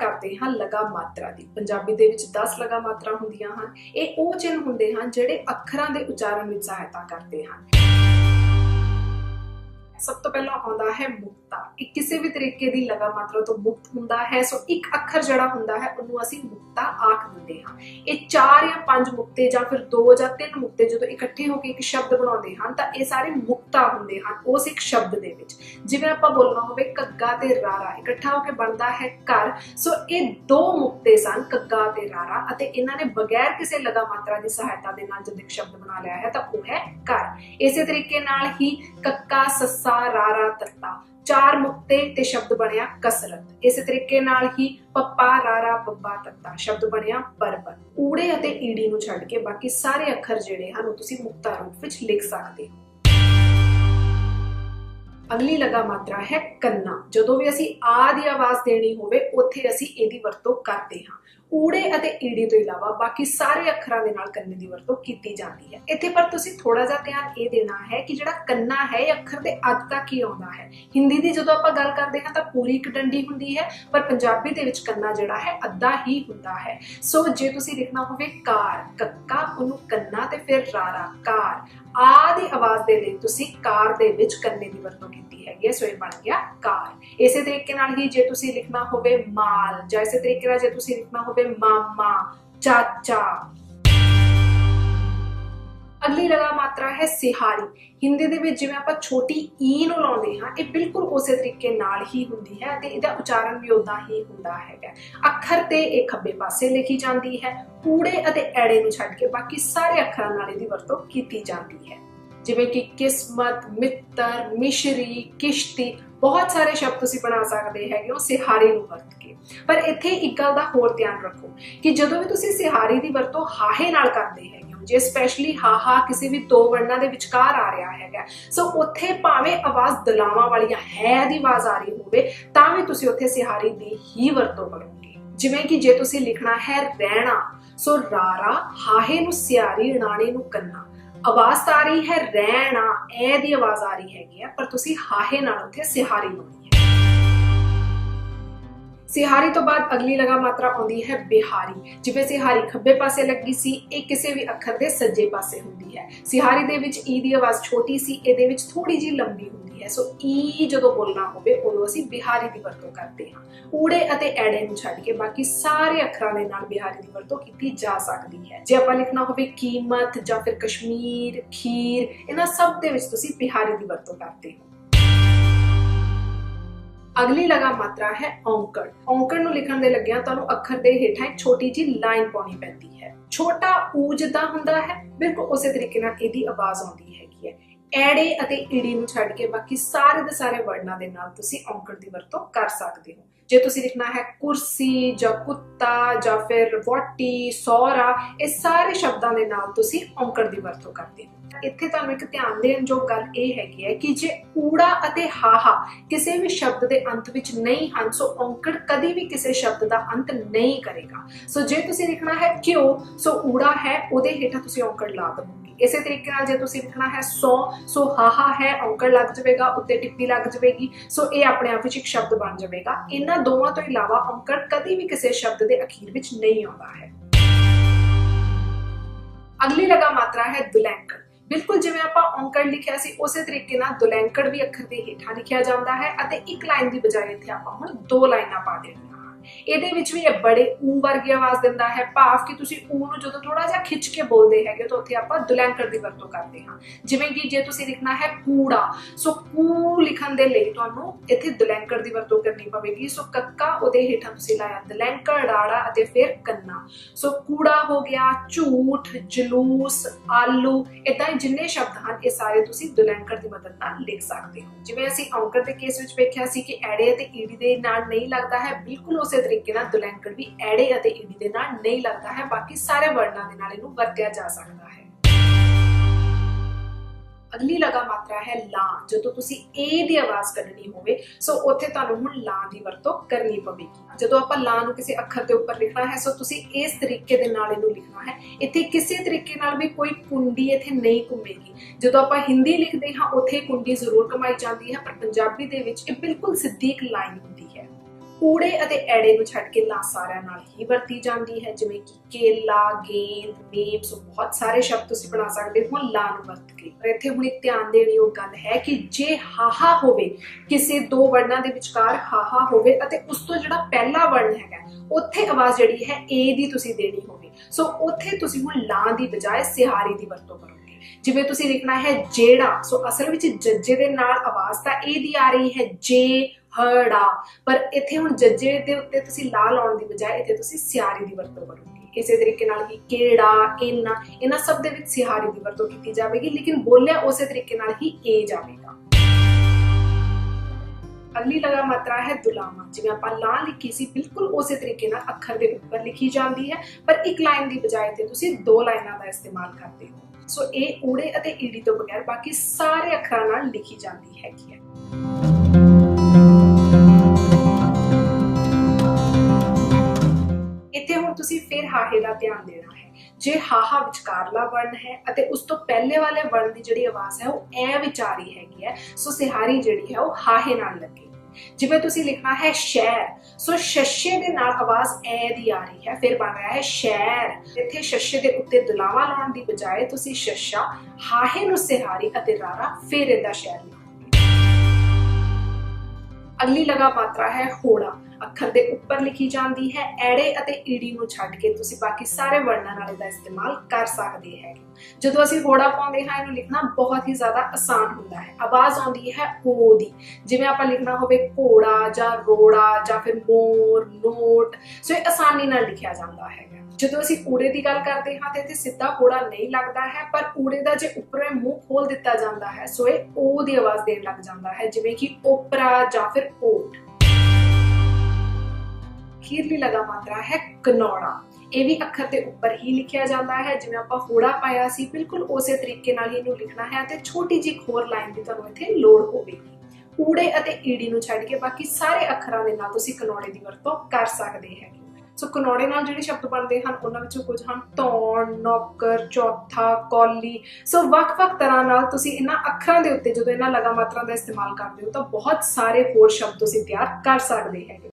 ਕਰਦੇ ਹਾਂ ਲਗਾ ਮਾਤਰਾ ਦੀ। ਪੰਜਾਬੀ ਦੇ ਵਿੱਚ 10 ਲਗਾ ਮਾਤਰਾ ਹੁੰਦੀਆਂ ਹਨ। ਇਹ ਉਹ ਚਿੰਨ੍ਹ ਹੁੰਦੇ ਹਨ ਜਿਹੜੇ ਅੱਖਰਾਂ ਦੇ ਉਚਾਰਨ ਵਿੱਚ ਸਹਾਇਤਾ ਕਰਦੇ ਹਨ। ਸਭ ਤੋਂ ਪਹਿਲਾਂ ਆਉਂਦਾ ਹੈ ਮੁਕਤਾ। ਇਹ ਕਿਸੇ ਵੀ ਤਰੀਕੇ ਦੀ ਲਗਾ ਮਾਤਰਾ ਤੋਂ ਮੁਕਤ ਹੁੰਦਾ ਹੈ। ਸੋ ਇੱਕ ਅੱਖਰ ਜਿਹੜਾ ਹੁੰਦਾ ਹੈ, ਉਹਨੂੰ ਅਸੀਂ ਮੁਕਤਾ ਆਖ ਦਿੰਦੇ ਹਾਂ। ਇਹ ਚਾਰ ਜਾਂ ਪੰਜ ਮੁਕਤੇ ਜਾਂ ਫਿਰ ਦੋ ਜਾਂ ਤਿੰਨ ਮੁਕਤੇ ਜਦੋਂ ਇਕੱਠੇ ਹੋ ਕੇ ਇੱਕ ਸ਼ਬਦ ਬਣਾਉਂਦੇ ਹਨ, ਤਾਂ ਇਹ ਸਾਰੇ ਮੁਕਤਾ ਹੁੰਦੇ ਹਨ ਉਸ ਇੱਕ ਸ਼ਬਦ ਦੇ ਵਿੱਚ। ਜਿਵੇਂ ਆਪਾਂ ਬੋਲਣਾ ਹੋਵੇ ਕੱਗਾ ਤੇ ਰਾਰਾ, ਇਕੱਠਾ ਹੋ ਕੇ ਬਣਦਾ ਹੈ ਘਰ। ਸੋ ਇਹ ਦੋ ਮੁਕਤੇ ਸਨ, ਕੱਗਾ ਤੇ ਰਾਰਾ, ਅਤੇ ਇਹਨਾਂ ਨੇ ਬਗੈਰ ਕਿਸੇ ਲਗਾ ਮਾਤਰਾ ਦੀ ਸਹਾਇਤਾ ਦੇ ਨਾਲ ਜਦੋਂ ਇੱਕ ਸ਼ਬਦ ਬਣਾ ਲਿਆ ਹੈ, ਤਾਂ ਉਹ ਹੈ ਘਰ। ਇਸੇ ਤਰੀਕੇ ਨਾਲ ਹੀ ਕੱਕਾ, ਸੱਸਾ ਰਾਰਾ ਤੱਤਾ। ਚਾਰ ਮੁਕਤੇ ਤੇ ਸ਼ਬਦ ਬਣਿਆ ਕਸਰਤ। ਇਸੇ ਤਰੀਕੇ ਨਾਲ ਹੀ ਪੱਪਾ, ਰਾਰਾ ਬੱਬਾ ਤੱਤਾ ਸ਼ਬਦ ਬਣਿਆ ਪਰਬਤ। ਊੜੇ ਅਤੇ ਈੜੀ ਨੂੰ ਛੱਡ ਕੇ ਬਾਕੀ ਸਾਰੇ ਅੱਖਰ ਜਿਹੜੇ ਹਨ ਉਹ ਤੁਸੀਂ ਮੁਕਤਾ ਰੂਪ ਵਿੱਚ ਲਿਖ ਸਕਦੇ ਹੋ। ਅਗਲੀ ਲਗਾ ਮਾਤਰਾ ਹੈ ਕੰਨਾ। ਜਦੋਂ ਵੀ ਅਸੀਂ ਆ ਦੀ ਆਵਾਜ਼ ਦੇਣੀ ਹੋਵੇ, ਉੱਥੇ ਅਸੀਂ ਇਹਦੀ ਵਰਤੋਂ ਕਰਦੇ ਹਾਂ। ਊੜੇ ਅਤੇ ਈੜੀ ਤੋਂ ਇਲਾਵਾ ਬਾਕੀ ਸਾਰੇ ਅੱਖਰਾਂ ਦੇ ਨਾਲ ਕੰਨੇ ਦੀ ਵਰਤੋਂ ਕੀਤੀ ਜਾਂਦੀ ਹੈ। ਇੱਥੇ ਪਰ ਤੁਸੀਂ ਥੋੜਾ ਜਿਹਾ ਧਿਆਨ ਇਹ ਦੇਣਾ ਹੈ ਕਿ ਜਿਹੜਾ ਕੰਨਾ ਹੈ, ਇਹ ਅੱਖਰ ਦੇ ਅੱਧ ਤੱਕ ਹੀ ਆਉਂਦਾ ਹੈ। ਹਿੰਦੀ ਦੀ ਜਦੋਂ ਆਪਾਂ ਗੱਲ ਕਰਦੇ ਹਾਂ ਤਾਂ ਪੂਰੀ ਇੱਕ ਡੰਡੀ ਹੁੰਦੀ ਹੈ, ਪਰ ਪੰਜਾਬੀ ਦੇ ਵਿੱਚ ਕੰਨਾ ਜਿਹੜਾ ਹੈ, ਅੱਧਾ ਹੀ ਹੁੰਦਾ ਹੈ। ਸੋ ਜੇ ਤੁਸੀਂ ਲਿਖਣਾ ਹੋਵੇ, ਕਾਰ, ਕੱਕਾ, ਉਹਨੂੰ ਕੰਨਾ ਤੇ ਫਿਰ ਰਾਰਾ, ਕਾਰ ਆ ਦੀ ਆਵਾਜ਼ ਦੇ ਲਈ ਤੁਸੀਂ ਕਾਰ ਦੇ ਵਿੱਚ ਕੰਨੇ ਦੀ ਵਰਤੋਂ ਕੀਤੀ ਹੈਗੀ ਹੈ ਸੋ ਇਹ ਬਣ ਗਿਆ ਕਾਰ। ਇਸੇ ਤਰੀਕੇ ਨਾਲ ਹੀ ਜੇ ਤੁਸੀਂ ਲਿਖਣਾ ਹੋਵੇ ਮਾਲ, ਜਾਂ ਇਸੇ ਤਰੀਕੇ ਨਾਲ ਜੇ ਤੁਸੀਂ ਲਿਖਣਾ ਹੋਵੇ ਮਾਮਾ, ਚਾਚਾ। ਅਗਲੀ ਲਗਾ ਮਾਤਰਾ ਹੈ ਸਿਹਾਰੀ। ਹਿੰਦੀ ਦੇ ਵਿੱਚ ਜਿਵੇਂ ਆਪਾਂ ਛੋਟੀ ਈ ਨੂੰ ਲਾਉਂਦੇ ਹਾਂ, ਇਹ ਬਿਲਕੁਲ ਉਸੇ ਤਰੀਕੇ ਨਾਲ ਹੀ ਹੁੰਦੀ ਹੈ ਤੇ ਇਹਦਾ ਉਚਾਰਨ ਵੀ ਉਦਾਂ ਹੀ ਹੁੰਦਾ ਹੈਗਾ। ਅੱਖਰ ਤੇ ਇਹ ਖੱਬੇ ਪਾਸੇ ਲਿਖੀ ਜਾਂਦੀ ਹੈ ਊੜੇ ਅਤੇ ਐੜੇ ਨੂੰ ਛੱਡ ਕੇ ਬਾਕੀ ਸਾਰੇ ਅੱਖਰਾਂ ਨਾਲ ਇਹਦੀ ਵਰਤੋਂ ਕੀਤੀ ਜਾਂਦੀ ਹੈ। ਜਿਵੇਂ ਕਿ ਕਿਸਮਤ, ਮਿੱਤਰ, ਮਿਸ਼ਰੀ, ਕਿਸ਼ਤੀ, ਬਹੁਤ ਸਾਰੇ ਸ਼ਬਦ ਤੁਸੀਂ ਬਣਾ ਸਕਦੇ ਹੈਗੇ ਹੋ, ਸਿਹਾਰੀ ਨੂੰ ਵਰਤ ਕੇ। ਪਰ ਇੱਥੇ ਇੱਕ ਗੱਲ ਦਾ ਹੋਰ ਧਿਆਨ ਰੱਖੋ ਕਿ ਜਦੋਂ ਵੀ ਤੁਸੀਂ ਸਿਹਾਰੀ ਦੀ ਵਰਤੋਂ ਹਾਹੇ ਨਾਲ ਕਰਦੇ ਹੈਗੇ ਜੇ ਸਪੈਸ਼ਲੀ ਹਾਹਾ ਕਿਸੇ ਵੀ ਦੋ ਵਰਣਾਂ ਦੇ ਵਿਚਕਾਰ ਆ ਰਿਹਾ ਹੈਗਾ, ਸੋ ਉੱਥੇ ਭਾਵੇਂ ਆਵਾਜ਼ ਦਲਾਵਾਂ ਵਾਲੀ ਹੈ ਦੀ ਆਵਾਜ਼ ਆ ਰਹੀ ਹੋਵੇ, ਤਾਂ ਵੀ ਤੁਸੀਂ ਉੱਥੇ ਸਿਹਾਰੀ ਦੀ ਹੀ ਵਰਤੋਂ ਕਰੋਗੇ। ਜਿਵੇਂ ਕਿ ਜੇ ਤੁਸੀਂ ਲਿਖਣਾ ਹੈ ਰਹਿਣਾ, ਸੋ ਰਾਰਾ ਹਾਹੇ ਨੂੰ ਸਿਆਰੀ ਣਾਣੇ ਨੂੰ ਕੰਨਾ। ਆਵਾਜ਼ ਤਾਂ ਆ ਰਹੀ ਹੈ, ਰਹਿਣਾ ਐ ਦੀ ਆਵਾਜ਼ ਆ ਰਹੀ ਹੈਗੀ ਆ, ਪਰ ਤੁਸੀਂ ਹਾਹੇ ਨਾਲ ਉੱਥੇ ਸਿਹਾਰੀ ਲਾਉਣੀ ਹੈ। ਸਿਹਾਰੀ ਤੋਂ ਬਾਅਦ ਅਗਲੀ ਲਗਾ ਮਾਤਰਾ ਆਉਂਦੀ ਹੈ ਬਿਹਾਰੀ। ਜਿਵੇਂ ਸਿਹਾਰੀ ਖੱਬੇ ਪਾਸੇ ਲੱਗੀ ਸੀ, ਇਹ ਕਿਸੇ ਵੀ ਅੱਖਰ ਦੇ ਸੱਜੇ ਪਾਸੇ ਹੁੰਦੀ ਹੈ। ਸਿਹਾਰੀ ਦੇ ਵਿੱਚ ਈ ਦੀ ਆਵਾਜ਼ ਛੋਟੀ ਸੀ, ਇਹਦੇ ਵਿੱਚ ਥੋੜੀ ਜੀ ਲੰਬੀ ਹੁੰਦੀ ਹੈ। ਸੋ ਈ ਜਦੋਂ ਬੋਲਣਾ ਹੋਵੇ, ਉਦੋਂ ਅਸੀਂ ਬਿਹਾਰੀ ਦੀ ਵਰਤੋਂ ਕਰਦੇ ਹਾਂ। ਊੜੇ ਅਤੇ ਐੜੇ ਨੂੰ ਛੱਡ ਕੇ ਬਾਕੀ ਸਾਰੇ ਅੱਖਰਾਂ ਦੇ ਨਾਲ ਬਿਹਾਰੀ ਦੀ ਵਰਤੋਂ ਕੀਤੀ ਜਾ ਸਕਦੀ ਹੈ। ਜੇ ਆਪਾਂ ਲਿਖਣਾ ਹੋਵੇ ਕੀਮਤ ਜਾਂ ਫਿਰ ਕਸ਼ਮੀਰ, ਖੀਰ, ਇਹਨਾਂ ਸਭ ਦੇ ਵਿੱਚ ਤੁਸੀਂ ਬਿਹਾਰੀ ਦੀ ਵਰਤੋਂ ਕਰਦੇ ਹੋ। ਅਗਲੀ ਲਗਾ ਮਾਤਰਾ ਹੈ ਔਂਕੜ। ਔਂਕੜ ਨੂੰ ਲਿਖਣ ਦੇ ਲੱਗਿਆਂ ਤੁਹਾਨੂੰ ਅੱਖਰ ਦੇ ਹੇਠਾਂ ਇੱਕ ਛੋਟੀ ਜੀ ਲਾਈਨ ਪਾਉਣੀ ਪੈਂਦੀ ਹੈ। ਛੋਟਾ ਊ ਜਿੱਦਾਂ ਹੁੰਦਾ ਹੈ, ਬਿਲਕੁਲ ਉਸੇ ਤਰੀਕੇ ਨਾਲ ਇਹਦੀ ਆਵਾਜ਼ ਆਉਂਦੀ ਹੈ ਐੜੇ ਅਤੇ ਈੜੀ ਨੂੰ ਛੱਡ ਕੇ ਬਾਕੀ ਸਾਰੇ ਦੇ ਸਾਰੇ ਵਰਣਾਂ ਦੇ ਨਾਲ ਤੁਸੀਂ ਔਂਕੜ ਦੀ ਵਰਤੋਂ ਕਰ ਸਕਦੇ ਹੋ। ਜੇ ਤੁਸੀਂ ਲਿਖਣਾ ਹੈ ਕੁਰਸੀ ਜਾਂ ਕੁੱਤਾ ਜਾਂ ਫਿਰ ਵੋਟੀ ਸੌਰਾ ਇਹ ਸਾਰੇ ਸ਼ਬਦਾਂ ਦੇ ਨਾਲ ਤੁਸੀਂ ਔਂਕੜ ਦੀ ਵਰਤੋਂ ਕਰਦੇ ਹੋ। ਇੱਥੇ ਤੁਹਾਨੂੰ ਇੱਕ ਧਿਆਨ ਦੇਣ ਜੋ ਗੱਲ ਇਹ ਹੈਗੀ ਹੈ ਕਿ ਜੇ ਊੜਾ ਅਤੇ ਹਾਹਾ ਕਿਸੇ ਵੀ ਸ਼ਬਦ ਦੇ ਅੰਤ ਵਿੱਚ ਨਹੀਂ ਹਨ, ਸੋ ਔਂਕੜ ਕਦੀ ਵੀ ਕਿਸੇ ਸ਼ਬਦ ਦਾ ਅੰਤ ਨਹੀਂ ਕਰੇਗਾ। ਸੋ ਜੇ ਤੁਸੀਂ ਲਿਖਣਾ ਹੈ ਕਿਉਂ ਸੋ ਊੜਾ ਹੈ, ਉਹਦੇ ਹੇਠਾਂ ਤੁਸੀਂ ਔਂਕੜ ਲਾ ਦੇਵੋਗੇ ਇਸੇ ਤਰੀਕੇ ਨਾਲ ਜੇ ਤੁਸੀਂ ਲਿਖਣਾ ਹੈ, ਸੋ ਸੋ ਹਾਹਾ ਹੈ ਔਂਕੜ ਲੱਗ ਜਾਵੇਗਾ, ਉੱਤੇ ਟਿੱਪੀ ਲੱਗ ਜਾਵੇਗੀ, ਸੋ ਇਹ ਆਪਣੇ ਆਪ ਵਿੱਚ ਇੱਕ ਸ਼ਬਦ ਬਣ ਜਾਵੇਗਾ। ਇਹਨਾਂ ਦੋਵਾਂ ਤੋਂ ਇਲਾਵਾ ਔਂਕੜ ਕਦੀ ਵੀ ਕਿਸੇ ਸ਼ਬਦ ਦੇ ਅਖੀਰ ਵਿੱਚ ਨਹੀਂ ਆਉਂਦਾ ਹੈ। ਅਗਲੀ ਲਗਾ ਮਾਤਰਾ ਹੈ ਦੁਲੈਂਕੜ। ਬਿਲਕੁਲ ਜਿਵੇਂ ਆਪਾਂ ਔਂਕੜ ਲਿਖਿਆ ਸੀ, ਉਸੇ ਤਰੀਕੇ ਨਾਲ ਦੁਲੈਂਕੜ ਵੀ ਅੱਖਰ ਦੇ ਹੇਠਾਂ ਲਿਖਿਆ ਜਾਂਦਾ ਹੈ ਅਤੇ ਇੱਕ ਲਾਈਨ ਦੀ ਬਜਾਏ ਇੱਥੇ ਆਪਾਂ ਹੁਣ ਦੋ ਲਾਈਨਾਂ ਪਾ ਦੇਣੀਆਂ। ਇਹਦੇ ਵਿੱਚ ਵੀ ਇਹ ਬੜੇ ਊ ਵਰਗੀ ਆਵਾਜ਼ ਦਿੰਦਾ ਹੈ, ਭਾਵ ਕਿ ਤੁਸੀਂ ਊ ਨੂੰ ਜਦੋਂ ਥੋੜਾ ਜਿਹਾ ਖਿੱਚ ਕੇ ਬੋਲਦੇ ਹੈਗੇ ਤਾਂ ਉੱਥੇ ਆਪਾਂ ਦੁਲੈਂਕੜ ਦੀ ਵਰਤੋਂ ਕਰਦੇ ਹਾਂ। ਜਿਵੇਂ ਕਿ ਜੇ ਤੁਸੀਂ ਲਿਖਣਾ ਹੈ ਕੂੜਾ, ਸੋ ਕੂ ਲਿਖਣ ਦੇ ਲਈ ਤੁਹਾਨੂੰ ਇੱਥੇ ਦੁਲੈਂਕੜ ਦੀ ਵਰਤੋਂ ਕਰਨੀ ਪਵੇਗੀ। ਸੋ ਕੱਕਾ ਉਹਦੇ ਹੇਠਾਂ ਤੁਸੀਂ ਲਾਇਆ ਦੁਲੈਂਕੜ ਰਾੜਾ ਅਤੇ ਫਿਰ ਕੰਨਾ। ਸੋ ਕੂੜਾ ਹੋ ਗਿਆ, ਝੂਠ, ਜਲੂਸ, ਆਲੂ ਇਦਾਂ ਜਿੰਨੇ ਸ਼ਬਦ ਹਨ, ਇਹ ਸਾਰੇ ਤੁਸੀਂ ਦੁਲੈਂਕਰ ਦੀ ਮਦਦ ਨਾਲ ਲਿਖ ਸਕਦੇ ਹੋ। ਜਿਵੇਂ ਅਸੀਂ ਔਂਕੜ ਦੇ ਕੇਸ ਵਿੱਚ ਵੇਖਿਆ ਸੀ ਕਿ ਐੜੇ ਅਤੇ ਈੜੀ ਦੇ ਨਾਲ ਨਹੀਂ ਲੱਗਦਾ ਹੈ, ਬਿਲਕੁਲ ਉਸੇ ਉਸੇ ਤਰੀਕੇ ਨਾਲ ਦੁਲੈਂਕੜ ਵੀ ਐੜੇ ਅਤੇ ਈੜੀ ਦੇ ਨਾਲ ਨਹੀਂ ਲੱਗਦਾ ਹੈ, ਬਾਕੀ ਸਾਰੇ ਵਰਣਾਂ ਦੇ ਨਾਲ ਇਹਨੂੰ ਵਰਤਿਆ ਜਾ ਸਕਦਾ ਹੈ। ਅਗਲੀ ਲਗਾ ਮਾਤਰਾ ਹੈ ਲਾਂ। ਜਦੋਂ ਤੁਸੀਂ ਏ ਦੀ ਆਵਾਜ਼ ਕੱਢਣੀ ਹੋਵੇ, ਸੋ ਉੱਥੇ ਤੁਹਾਨੂੰ ਹੁਣ ਲਾਂ ਦੀ ਵਰਤੋਂ ਕਰਨੀ ਪਵੇਗੀ। ਜਦੋਂ ਆਪਾਂ ਲਾਂ ਨੂੰ ਕਿਸੇ ਅੱਖਰ ਦੇ ਉੱਪਰ ਲਿਖਣਾ ਹੈ, ਸੋ ਤੁਸੀਂ ਇਸ ਤਰੀਕੇ ਦੇ ਨਾਲ ਇਹਨੂੰ ਲਿਖਣਾ ਹੈ। ਇੱਥੇ ਕਿਸੇ ਤਰੀਕੇ ਨਾਲ ਵੀ ਕੋਈ ਕੁੰਡੀ ਇੱਥੇ ਨਹੀਂ ਘੁੰਮੇਗੀ। ਜਦੋਂ ਆਪਾਂ ਹਿੰਦੀ ਲਿਖਦੇ ਹਾਂ, ਉੱਥੇ ਕੁੰਡੀ ਜ਼ਰੂਰ ਕਮਾਈ ਜਾਂਦੀ ਹੈ, ਪਰ ਪੰਜਾਬੀ ਦੇ ਵਿੱਚ ਇਹ ਬਿਲਕੁਲ ਸਿੱਧੀ ਇੱਕ ਲਾਈਨ ਕੂੜੇ ਅਤੇ ਐੜੇ ਨੂੰ ਛੱਡ ਕੇ ਲਾ ਸਾਰਿਆਂ ਨਾਲ ਹੀ ਵਰਤੀ ਜਾਂਦੀ ਹੈ, ਜਿਵੇਂ ਕਿ ਕੇਲਾ, ਗੇਂਦ ਮੇਮ ਸੋ ਬਹੁਤ ਸਾਰੇ ਸ਼ਬਦ ਤੁਸੀਂ ਬਣਾ ਸਕਦੇ ਹੋ ਲਾ ਨੂੰ ਵਰਤ ਕੇ। ਪਰ ਇੱਥੇ ਹੁਣ ਇੱਕ ਧਿਆਨ ਦੇਣ ਯੋਗ ਗੱਲ ਹੈ ਕਿ ਜੇ ਹਾਹਾ ਹੋਵੇ, ਕਿਸੇ ਦੋ ਵਰਣਾਂ ਦੇ ਵਿਚਕਾਰ ਹਾਹਾ ਹੋਵੇ ਅਤੇ ਉਸ ਤੋਂ ਜਿਹੜਾ ਪਹਿਲਾ ਵਰਣ ਹੈਗਾ, ਉੱਥੇ ਆਵਾਜ਼ ਜਿਹੜੀ ਹੈ ਏ ਦੀ ਤੁਸੀਂ ਦੇਣੀ ਹੋਵੇ। ਸੋ ਉੱਥੇ ਤੁਸੀਂ ਹੁਣ ਲਾ ਦੀ ਬਜਾਏ ਸਿਹਾਰੀ ਦੀ ਵਰਤੋਂ ਕਰੋਗੇ। ਜਿਵੇਂ ਤੁਸੀਂ ਲਿਖਣਾ ਹੈ ਜਿਹੜਾ ਸੋ ਅਸਲ ਵਿੱਚ ਜੱਜੇ ਦੇ ਨਾਲ ਆਵਾਜ਼ ਤਾਂ ਇਹ ਦੀ ਆ ਰਹੀ ਹੈ, ਜੇ ਹੜਾ। ਪਰ ਇੱਥੇ ਹੁਣ ਜੱਜੇ ਦੇ ਉੱਤੇ ਤੁਸੀਂ ਲਾ ਲਾਉਣ ਦੀ ਬਜਾਏ ਇੱਥੇ ਤੁਸੀਂ ਸਿਆਰੀ ਦੀ ਵਰਤੋਂ ਕਰੋਗੇ। ਇਸੇ ਤਰੀਕੇ ਨਾਲ ਹੀ ਕਿਹੜਾ ਇਨ ਇਹਨਾਂ ਸਭ ਦੇ ਵਿੱਚ ਸਿਹਾਰੀ ਦੀ ਵਰਤੋਂ ਕੀਤੀ ਜਾਵੇਗੀ, ਲੇਕਿਨ ਬੋਲਿਆ ਉਸੇ ਤਰੀਕੇ ਨਾਲ ਹੀ ਏ ਜਾਵੇਗਾ। ਅਗਲੀ ਲਗਾ ਮਾਤਰਾ ਹੈ ਦੁਲਾਮਾ, ਜਿਵੇਂ ਆਪਾਂ ਲਾਂ ਲਿਖੀ ਸੀ, ਬਿਲਕੁਲ ਉਸੇ ਤਰੀਕੇ ਨਾਲ ਅੱਖਰ ਦੇ ਉੱਪਰ ਲਿਖੀ ਜਾਂਦੀ ਹੈ, ਪਰ ਇੱਕ ਲਾਈਨ ਦੀ ਬਜਾਏ ਤੇ ਤੁਸੀਂ ਦੋ ਲਾਈਨਾਂ ਦਾ ਇਸਤੇਮਾਲ ਕਰਦੇ ਹੋ। ਸੋ ਇਹ ਊੜੇ ਅਤੇ ਈੜੀ ਤੋਂ ਬਗੈਰ ਬਾਕੀ ਸਾਰੇ ਅੱਖਰਾਂ ਨਾਲ ਲਿਖੀ ਜਾਂਦੀ ਹੈਗੀ ਹੈ। ਹਾਹੇ ਦਾ ਧਿਆਨ ਦੇਣਾ ਹੈ। ਜੇ ਹਾਹਾ ਵਿਚਕਾਰਲਾ ਵਰਣ ਹੈ ਅਤੇ ਉਸ ਤੋਂ ਪਹਿਲੇ ਵਾਲੇ ਵਰਣ ਦੀ ਜਿਹੜੀ ਆਵਾਜ਼ ਹੈ ਉਹ ਐ ਵਿਚਾਰੀ ਹੈਗੀ ਹੈ, ਸੋ ਸਿਹਾਰੀ ਜਿਹੜੀ ਹੈ ਉਹ ਹਾਹੇ ਨਾਲ ਲੱਗੇ। ਜਿਵੇਂ ਤੁਸੀਂ ਲਿਖਣਾ ਹੈ ਸ਼ਹਿਰ, ਸੋ ਸ਼ਸ਼ੇ ਦੇ ਨਾਲ ਆਵਾਜ਼ ਐ ਦੀ ਆ ਰਹੀ ਹੈ, ਫਿਰ ਬਣ ਰਿਹਾ ਹੈ ਸ਼ਹਿਰ। ਇੱਥੇ ਸ਼ਸ਼ੇ ਦੇ ਉੱਤੇ ਦੁਲਾਵਾ ਲਾਉਣ ਦੀ ਬਜਾਏ ਤੁਸੀਂ ਸ਼ਸ਼ਾ, ਹਾਹੇ ਨੂੰ ਸਿਹਾਰੀ ਅਤੇ ਰਾਰਾ ਫਿਰ ਇਹਦਾ ਸ਼ਹਿਰ ਲਿਖੋਗੇ। ਅਗਲੀ ਲਗਾ ਮਾਤਰਾ ਹੈ ਹੋੜਾ ਅੱਖਰ ਦੇ ਉੱਪਰ ਲਿਖੀ ਜਾਂਦੀ ਹੈ, ਐੜੇ ਅਤੇ ਈੜੀ ਨੂੰ ਛੱਡ ਕੇ ਤੁਸੀਂ ਬਾਕੀ ਸਾਰੇ ਵਰਣਾਂ ਨਾਲ ਇਹਦਾ ਇਸਤੇਮਾਲ ਕਰ ਸਕਦੇ ਹੈ ਜਦੋਂ ਅਸੀਂ ਹੋੜਾ ਪਾਉਂਦੇ ਹਾਂ, ਇਹਨੂੰ ਲਿਖਣਾ ਬਹੁਤ ਹੀ ਜ਼ਿਆਦਾ ਆਸਾਨ ਹੁੰਦਾ ਹੈ। ਆਵਾਜ਼ ਆਉਂਦੀ ਹੈ ਓ ਦੀ, ਜਿਵੇਂ ਆਪਾਂ ਲਿਖਣਾ ਹੋਵੇ ਘੋੜਾ ਜਾਂ ਰੋੜਾ ਜਾਂ ਫਿਰ ਮੋਰ, ਨੋਟ, ਸੋ ਇਹ ਆਸਾਨੀ ਨਾਲ ਲਿਖਿਆ ਜਾਂਦਾ ਹੈ ਜਦੋਂ ਅਸੀਂ ਊੜੇ ਦੀ ਗੱਲ ਕਰਦੇ ਹਾਂ, ਤੇ ਇੱਥੇ ਸਿੱਧਾ ਹੋੜਾ ਨਹੀਂ ਲੱਗਦਾ ਹੈ, ਪਰ ਊੜੇ ਦਾ ਜੇ ਉੱਪਰੋਂ ਮੂੰਹ ਖੋਲ ਦਿੱਤਾ ਜਾਂਦਾ ਹੈ, ਸੋ ਇਹ ਓ ਦੀ ਆਵਾਜ਼ ਦੇਣ ਲੱਗ ਜਾਂਦਾ ਹੈ, ਜਿਵੇਂ ਕਿ ਓਪਰਾ ਜਾਂ ਫਿਰ ਓਟ। ਅਖੀਰਲੀ ਲਗਾ ਮਾਤਰਾ ਹੈ ਕਨੌੜਾ ਇਹ ਵੀ ਅੱਖਰ ਦੇ ਉੱਪਰ ਹੀ ਲਿਖਿਆ ਜਾਂਦਾ ਹੈ, ਜਿਵੇਂ ਆਪਾਂ ਹੋੜਾ ਪਾਇਆ ਸੀ, ਬਿਲਕੁਲ ਉਸੇ ਤਰੀਕੇ ਨਾਲ ਹੀ ਇਹਨੂੰ ਲਿਖਣਾ ਹੈ ਤੇ ਛੋਟੀ ਜਿਹੀ ਖੋਰ ਲਾਈਨ ਦੀ ਤੁਹਾਨੂੰ ਇੱਥੇ ਲੋੜ ਹੋਵੇਗੀ। ਊੜੇ ਅਤੇ ਈੜੀ ਨੂੰ ਛੱਡ ਕੇ ਬਾਕੀ ਸਾਰੇ ਅੱਖਰਾਂ ਦੇ ਨਾਲ ਤੁਸੀਂ ਕਨੌੜੇ ਦੀ ਵਰਤੋਂ ਕਰ ਸਕਦੇ ਹੈਗੇ। ਸੋ ਕਨੌੜੇ ਨਾਲ ਜਿਹੜੇ ਸ਼ਬਦ ਬਣਦੇ ਹਨ, ਉਹਨਾਂ ਵਿੱਚੋਂ ਕੁਝ ਹਨ, ਧੌਣ, ਨੌਕਰ, ਚੌਥਾ, ਕੌਲੀ। ਸੋ ਵੱਖ-ਵੱਖ ਤਰ੍ਹਾਂ ਨਾਲ ਤੁਸੀਂ ਇਹਨਾਂ ਅੱਖਰਾਂ ਦੇ ਉੱਤੇ ਜਦੋਂ ਇਹਨਾਂ ਲਗਾ ਮਾਤਰਾ ਦਾ ਇਸਤੇਮਾਲ ਕਰਦੇ ਹੋ ਤਾਂ ਬਹੁਤ ਸਾਰੇ ਹੋਰ ਸ਼ਬਦ ਤੁਸੀਂ ਤਿਆਰ ਕਰ ਸਕਦੇ ਹੈਗੇ।